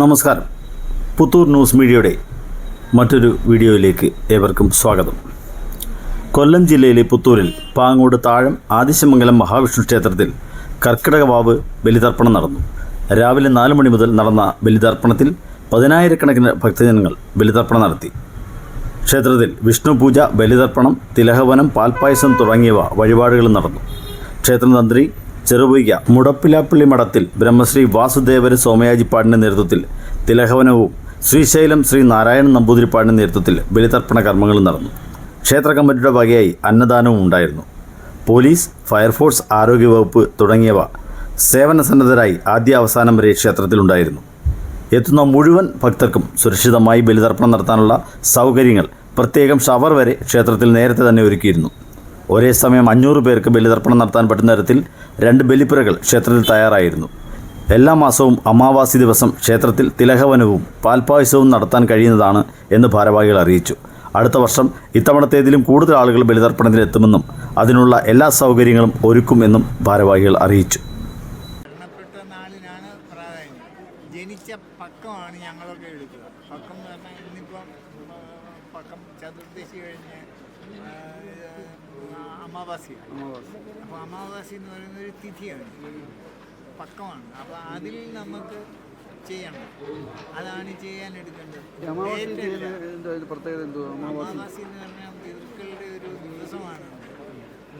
നമസ്കാരം. പുത്തൂർ ന്യൂസ് മീഡിയയുടെ മറ്റൊരു വീഡിയോയിലേക്ക് ഏവർക്കും സ്വാഗതം. കൊല്ലം ജില്ലയിലെ പുത്തൂരിൽ പാങ്ങോട് താഴം ആദിശമംഗലം മഹാവിഷ്ണു ക്ഷേത്രത്തിൽ കർക്കിടക വാവ് ബലിതർപ്പണം നടന്നു. രാവിലെ നാല് മണി മുതൽ നടന്ന ബലിതർപ്പണത്തിൽ പതിനായിരക്കണക്കിന് ഭക്തജനങ്ങൾ ബലിതർപ്പണം നടത്തി. ക്ഷേത്രത്തിൽ വിഷ്ണു പൂജ ബലിതർപ്പണം തിലഹവനം പാൽപ്പായസം തുടങ്ങിയവ വഴിപാടുകളും നടന്നു. ക്ഷേത്രതന്ത്രി ചെറുപൊയ്യ മുടപ്പിലാപ്പള്ളി മഠത്തിൽ ബ്രഹ്മശ്രീ വാസുദേവര സോമയാജിപ്പാടിന്റെ നേതൃത്വത്തിൽ തിലഹവനവും ശ്രീശൈലം ശ്രീ നാരായണൻ നമ്പൂതിരിപ്പാടിന്റെ നേതൃത്വത്തിൽ ബലിതർപ്പണ കർമ്മങ്ങളും നടന്നു. ക്ഷേത്ര കമ്മിറ്റിയുടെ വകയായി അന്നദാനവും ഉണ്ടായിരുന്നു. പോലീസ് ഫയർഫോഴ്സ് ആരോഗ്യവകുപ്പ് തുടങ്ങിയവ സേവനസന്നദ്ധരായി ആദ്യ അവസാനം വരെ ക്ഷേത്രത്തിലുണ്ടായിരുന്നു എത്തുന്ന മുഴുവൻ ഭക്തർക്കും സുരക്ഷിതമായി ബലിതർപ്പണം നടത്താനുള്ള സൗകര്യങ്ങൾ പ്രത്യേകം ഷവർ വരെ ക്ഷേത്രത്തിൽ നേരത്തെ തന്നെ ഒരുക്കിയിരുന്നു. ഒരേ സമയം അഞ്ഞൂറ് പേർക്ക് ബലിതർപ്പണം നടത്താൻ പറ്റുന്ന തരത്തിൽ രണ്ട് ബലിപ്പുരകൾ ക്ഷേത്രത്തിൽ തയ്യാറായിരുന്നു. എല്ലാ മാസവും അമാവാസി ദിവസം ക്ഷേത്രത്തിൽ തിലഹവനവും പാൽപായസവും നടത്താൻ കഴിയുന്നതാണ് എന്ന് ഭാരവാഹികൾ അറിയിച്ചു. അടുത്ത വർഷം ഇത്തവണത്തേതിലും കൂടുതൽ ആളുകൾ ബലിതർപ്പണത്തിന് എത്തുമെന്നും അതിനുള്ള എല്ലാ സൗകര്യങ്ങളും ഒരുക്കുമെന്നും ഭാരവാഹികൾ അറിയിച്ചു. ജനിച്ച പക്കമാണ് ഞങ്ങളൊക്കെ എടുക്കുക. പക്കം എന്ന് പറഞ്ഞാൽ ഇന്നിപ്പം പക്കം ചതുർദശി കഴിഞ്ഞ് ആ, ആ, അമാവാസി. അപ്പോൾ അമാവാസി എന്ന് പറയുന്ന ഒരു തിഥിയാണ്. പക്കമാണ് അപ്പോൾ അതിൽ നമുക്ക് ചെയ്യണം. അതാണ് ചെയ്യാൻ എടുക്കേണ്ടത് പ്രത്യേകത അമാവാസി. എന്ന് പറഞ്ഞാൽ പിതൃക്കളുടെ ഒരു ദിവസമാണ്.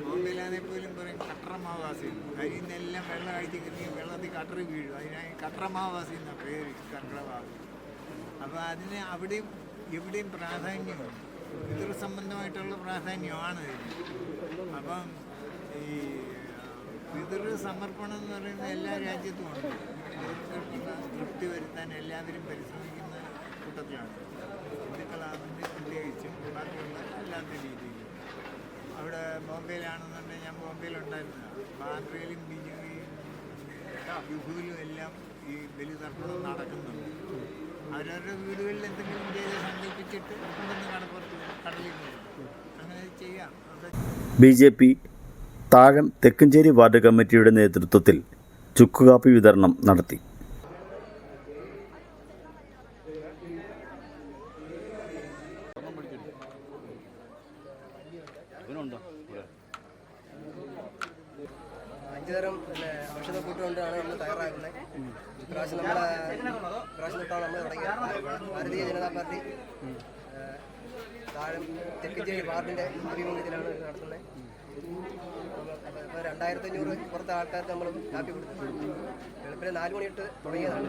ബോംബെയിലാണെ പോലും പറയും കട്ടറമാവാസി കരിയിൽ നിന്നെല്ലാം വെള്ളം അഴിച്ച് കിട്ടി വെള്ളത്തിൽ കട്ടറ് വീഴും. അതിനായി കട്ടറമാവാസി എന്നാണ് പേര്. കർക്കിടവാസി അപ്പോൾ അതിന് അവിടെയും എവിടെയും പ്രാധാന്യമുണ്ട്. പിതൃ സംബന്ധമായിട്ടുള്ള പ്രാധാന്യമാണ്. ഇതിന് അപ്പം ഈ പിതൃ സമർപ്പണം എന്ന് പറയുന്നത് എല്ലാ രാജ്യത്തും ഉണ്ട്. തൃപ്തി വരുത്താൻ എല്ലാവരും പരിശ്രമിക്കുന്ന കൂട്ടത്തിലാണ്. ഹിന്ദുക്കളാണെങ്കിൽ പ്രത്യേകിച്ചും ബാക്കിയുള്ള അല്ലാത്ത രീതിയിൽ. അവിടെ ബോംബെയിലാണെന്നുണ്ടെങ്കിൽ ഞാൻ ബോംബെയിലുണ്ടായിരുന്നതാണ് ബാന്ദ്രയിലും ബിജുവിലും യുഹുവിലും എല്ലാം ഈ ബലിതർപ്പണം നടക്കുന്നുണ്ട് അവരവരുടെ വീടുകളിൽ എന്തെങ്കിലും ചെയ്ത് സങ്കല്പിച്ചിട്ട് കൊണ്ടുവന്ന് കടപ്പുറത്ത് കടലിൽ. അങ്ങനെ ചെയ്യാം. B J P Thazham Thekkancheri ward കമ്മിറ്റിയുടെ നേതൃത്വത്തിൽ ചുക്കുകാപ്പി വിതരണം നടത്തി. അഞ്ചുതരം പിന്നെ ഔഷധ കൂട്ടുകൊണ്ടാണ് നമ്മൾ തയ്യാറാക്കുന്നത്. ഇപ്രാവശ്യം നമ്മളെ ഇപ്രാവശ്യം തൊട്ടാണ് നമ്മൾ തുടങ്ങിയത് ഭാരതീയ ജനതാ പാർട്ടി താഴം തെക്കഞ്ചേരി വാർഡിന്റെ ആഭിമുഖ്യത്തിലാണ് നടത്തുന്നത്. ഇപ്പോൾ പുറത്തെ ആൾക്കാർക്ക് നമ്മൾ കാപ്പി നാല് മണിയിട്ട് തുടങ്ങിയതാണ്.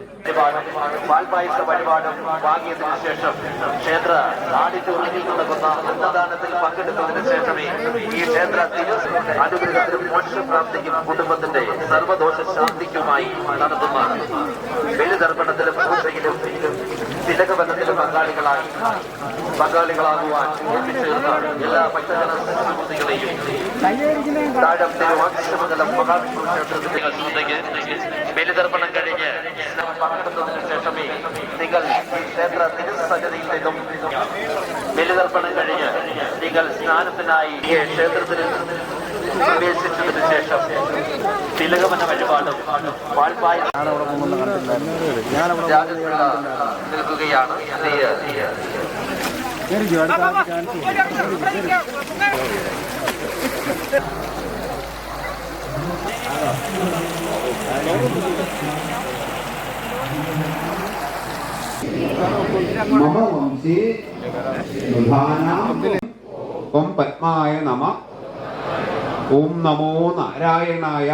വാങ്ങിയതിനു ശേഷം ക്ഷേത്ര നടക്കുന്ന അന്നദാനത്തിൽ പങ്കെടുത്തതിനു ശേഷമേ ഈ അനുഗ്രഹത്തിനും മോക്ഷപ്രാപ്തിക്കും കുടുംബത്തിന്റെ സർവദോഷ ശാന്തിക്കുമായി നടത്തുന്ന ബലിതർപ്പണത്തിലും പൂജയിലും തിലകബന്ധത്തിലും പങ്കാളികളായി പങ്കാളികളാകുവാൻ എത്തിച്ചേർന്ന എല്ലാ ഭക്തജന സുഹൃത്തുക്കളെയും താഴം തിരുവാക്ഷമംഗലം മഹാവിഷ്ണു ക്ഷേത്രത്തിലേക്ക് ബലിതർപ്പണം കഴിഞ്ഞ് പങ്കെടുത്തതിനു ശേഷമേ നിങ്ങൾ ക്ഷേത്ര തിരുസജതയിൽ നിന്നും ബലിതർപ്പണം കഴിഞ്ഞ് നിങ്ങൾ സ്നാനത്തിനായി ക്ഷേത്രത്തിൽ പ്രവേശിച്ചതിനു ശേഷം തിലകമെന്ന പത്മായ നമ. ഓം നമോ നാരായണായ.